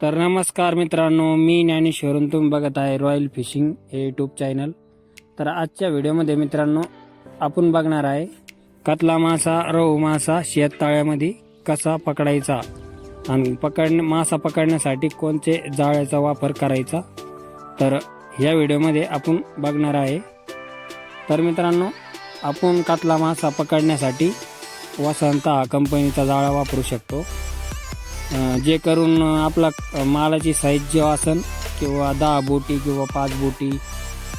तर नमस्कार मित्रांनो मी ज्ञानेश्वरून तुम्ही बघत आहे रॉयल फिशिंग हे यूट्यूब चॅनल तर आजच्या व्हिडिओमध्ये मित्रांनो आपण बघणार आहे कतला मासा रोहू मासा शेततळ्यामध्ये कसा पकडायचा आणि पकडणे मासा पकडण्यासाठी कोणते जाळ्याचा वापर करायचा. तर या व्हिडिओमध्ये आपण बघणार आहे. तर मित्रांनो आपण कतला मासा पकडण्यासाठी वसंत हा कंपनीचा जाळा वापरू शकतो. जे करून आपला मालाची साईज जेव्हा असेल किंवा दहा बोटी किंवा पाच बोटी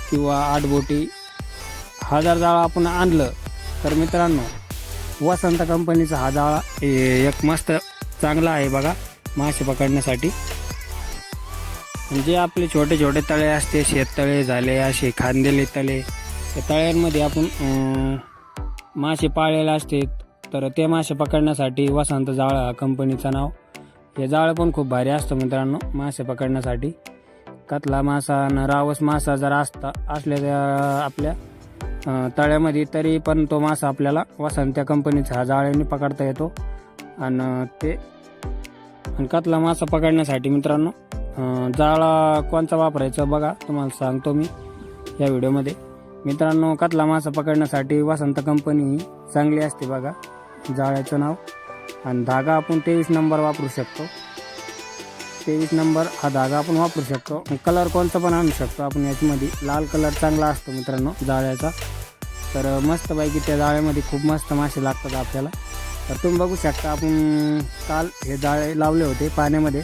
किंवा आठ बोटी हजार जाळं आपण आणलं तर मित्रांनो वसंत कंपनीचा हा जाळा एक मस्त चांगला आहे बघा मासे पकडण्यासाठी. जे आपले छोटे छोटे तळे असते शेततळे झाले असे खांदेले तळे त्या तळ्यांमध्ये आपण मासे पाळलेले असते तर ते मासे पकडण्यासाठी वसंत जाळा हा कंपनीचं नाव. हे जाळं पण खूप भारी असतं मित्रांनो मासे पकडण्यासाठी. कतला मासा नरावस रावस मासा जर असता असल्या त्या आपल्या तळ्यामध्ये तरी पण तो मासा आपल्याला वसंत त्या कंपनीचा हा जाळ्याने पकडता येतो. आणि ते आणि कतला मासा पकडण्यासाठी मित्रांनो जाळा कोणचा वापरायचं बघा तुम्हाला सांगतो मी या व्हिडिओमध्ये. मित्रांनो कतला मासा पकडण्यासाठी वसंत कंपनी ही चांगली असते बघा जाळ्याचं नाव. आणि धागा आपण तेवीस नंबर वापरू शकतो. तेवीस नंबर हा धागा आपण वापरू शकतो. कलर कोणता पण आणू शकतो. आपण याच्यामध्ये लाल कलर चांगला असतो मित्रांनो जाळ्याचा. तर मस्तपैकी त्या जाळ्यामध्ये खूप मस्त मासे लागतात आपल्याला. तर तुम्ही बघू शकता आपण काल हे जाळे लावले होते पाण्यामध्ये.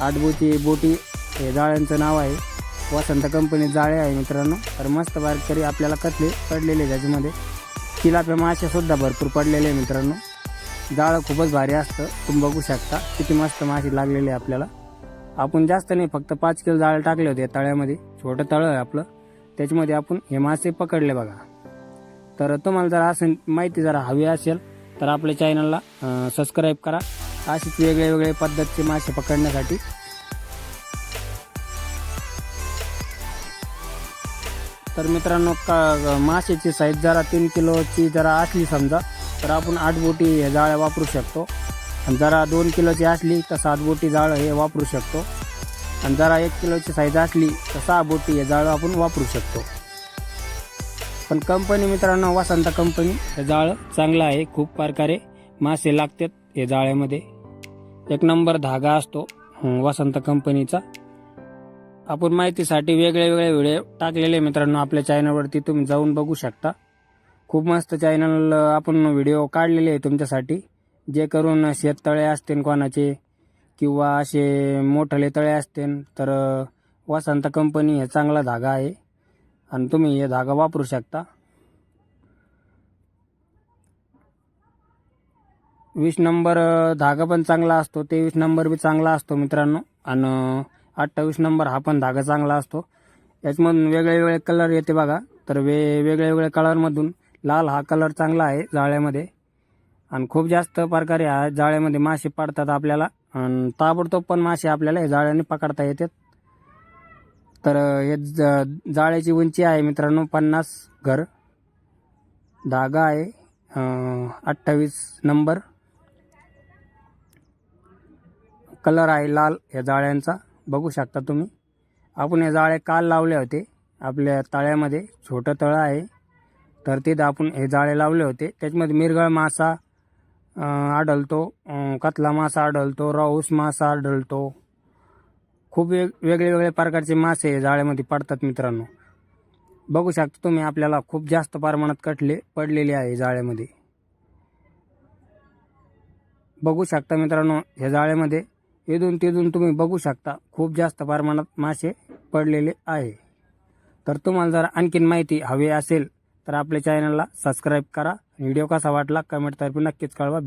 आठबोची बोटी हे जाळ्यांचं नाव आहे. वसंत कंपनीत जाळे आहे मित्रांनो. तर मस्त बारीक आपल्याला कतले पडलेले त्याच्यामध्ये. तिलाप्या मासेसुद्धा भरपूर पडलेले आहे मित्रांनो. जाळं खूपच भारी असतं. तुम्ही बघू शकता. किती मस्त मासे लागलेली आहे आपल्याला. आपण जास्त नाही फक्त पाच किलो जाळं टाकले होते या तळ्यामध्ये. छोटं तळं आहे आपलं. त्याच्यामध्ये आपण हे मासे पकडले बघा. तर तुम्हाला जर असं माहिती जरा हवी असेल तर आपल्या चॅनलला सबस्क्राईब करा. अशीच वेगळे वेगळे पद्धतचे मासे पकडण्यासाठी. तर मित्रांनो का माशाची साईज जरा तीन किलोची जरा असली समजा तर आपण आठ बोटी हे जाळ्या वापरू शकतो. आणि जरा दोन किलोची असली तर सात बोटी जाळं हे वापरू शकतो. आणि जरा एक किलोची साईज असली तर सहा बोटी हे जाळं आपण वापरू शकतो. पण कंपनी मित्रांनो वसंत कंपनी हे जाळं चांगलं आहे. खूप प्रकारे मासे लागतात हे जाळ्यामध्ये. एक नंबर धागा असतो वसंत कंपनीचा आपण माहितीसाठी वेगळे वेगळे व्हिडिओ टाकलेले मित्रांनो आपल्या चॅनलवरती तुम्ही जाऊन बघू शकता. खूप मस्त चॅनल आपण व्हिडिओ काढलेले आहे तुमच्यासाठी. जे करून शेततळे असतील कोणाचे किंवा असे मोठले तळे असतील तर वसंत कंपनी हे चांगला धागा आहे. आणि तुम्ही हे धागा वापरू शकता. वीस नंबर धागा पण चांगला असतो तेवीस नंबर बी चांगला असतो मित्रांनो. आणि अठ्ठावीस नंबर हा पण धागा चांगला असतो. याच्यामधून वेगळे वेगळे कलर येते बघा. तर वे वेगळे वेगळ्या कलरमधून लाल हा कलर चांगला आहे जाळ्यामध्ये. आणि खूप जास्त प्रकारे हा जाळ्यामध्ये मासे पाडतात आपल्याला. आणि ताबडतोब पण मासे आपल्याला हे जाळ्याने पकडता येतात. तर हे ज- जाळ्याची उंची आहे मित्रांनो पन्नास घर. धागा आहे अठ्ठावीस नंबर. कलर आहे लाल या जाळ्यांचा. बघू शकता तुम्ही. आपण हे जाळे काल लावले होते. आपल्या तळ्यामध्ये छोटं तळं आहे. तर तिथं आपण हे जाळे लावले होते. त्याच्यामध्ये मिरगळ मासा आढळतो कतला मासा आढळतो राऊस मासा आढळतो. खूप वेग वेगळे वेगळे प्रकारचे मासे हे जाळ्यामध्ये पडतात मित्रांनो. बघू शकता तुम्ही आपल्याला खूप जास्त प्रमाणात कटले पडलेले आहे जाळ्यामध्ये. बघू शकता मित्रांनो ह्या जाळ्यामध्ये इथून तिथून तुम्ही बघू शकता खूप जास्त प्रमाणात मासे पडलेले आहे. तर तुम्हाला जर आणखीन माहिती हवी असेल तर आपल्या चॅनलला सबस्क्राईब करा. व्हिडिओ कसा वाटला कमेंट तर्फे नक्कीच कळवा. भेटू